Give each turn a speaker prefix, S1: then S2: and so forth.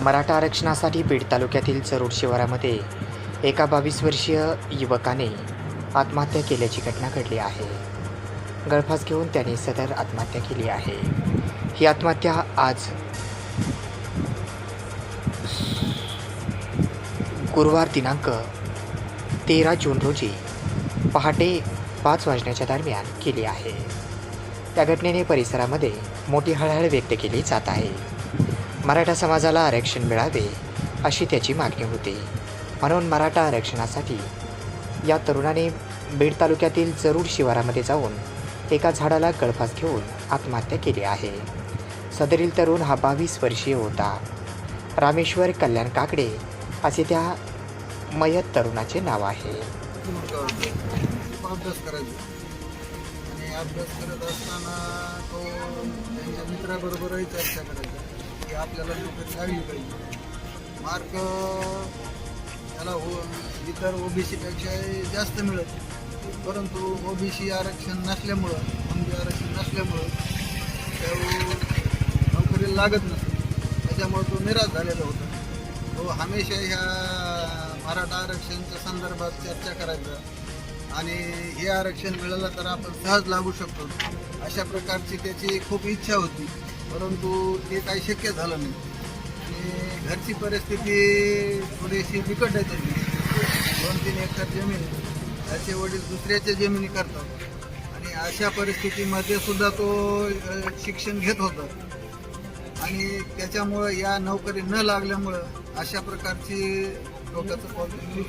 S1: मराठा आरक्षणासाठी बीड तालुक्यातील चरोड शिवारामध्ये एका बावीस वर्षीय युवकाने आत्महत्या केल्याची घटना घडली आहे. गळफास घेऊन त्याने सदर आत्महत्या केली आहे. ही आत्महत्या आज गुरुवार दिनांक तेरा जून रोजी पहाटे पाच वाजण्याच्या दरम्यान केली आहे. त्या घटनेने परिसरामध्ये मोठी हळहळ व्यक्त केली जात आहे. मराठा समाजाला आरक्षण मिळावे अशी त्याची मागणी होती. म्हणून मराठा आरक्षणासाठी या तरुणाने बीड तालुक्यातील जरूर शिवारामध्ये जाऊन एका झाडाला गळफास घेऊन आत्महत्या केली आहे. सदरील तरुण हा बावीस वर्षीय होता. रामेश्वर कल्याण काकडे असे त्या मयत तरुणाचे नाव आहे.
S2: अभ्यास करायचा. आणि अभ्यास करत असताना तो त्यांच्या मित्राबरोबरही चर्चा करायचा. की आपल्याला नोकरी लागली पाहिजे. मार्क त्याला ओ इतर ओबीसीपेक्षा जास्त मिळत. परंतु ओबीसी आरक्षण नसल्यामुळं ओबी आरक्षण नसल्यामुळं त्या नोकरीला लागत नसतं त्याच्यामुळं तो निराश झालेला होता. तो हमेशा ह्या मराठा आरक्षणच्या संदर्भात चर्चा करायचा. आणि हे आरक्षण मिळालं तर आपण सहज लागू शकतो. अशा प्रकारची त्याची खूप इच्छा होती. परंतु ते काही शक्य झालं नाही. आणि घरची परिस्थिती थोडीशी बिकट आहे त्याची. दोन तीन एकर जमीन त्याचे वडील दुसऱ्याच्या जमिनी करतात. आणि अशा परिस्थितीमध्ये सुद्धा तो शिक्षण घेत होता. आणि त्याच्यामुळं या नोकरी न लागल्यामुळं अशा प्रकारची डोक्याचं प्रॉब्लेम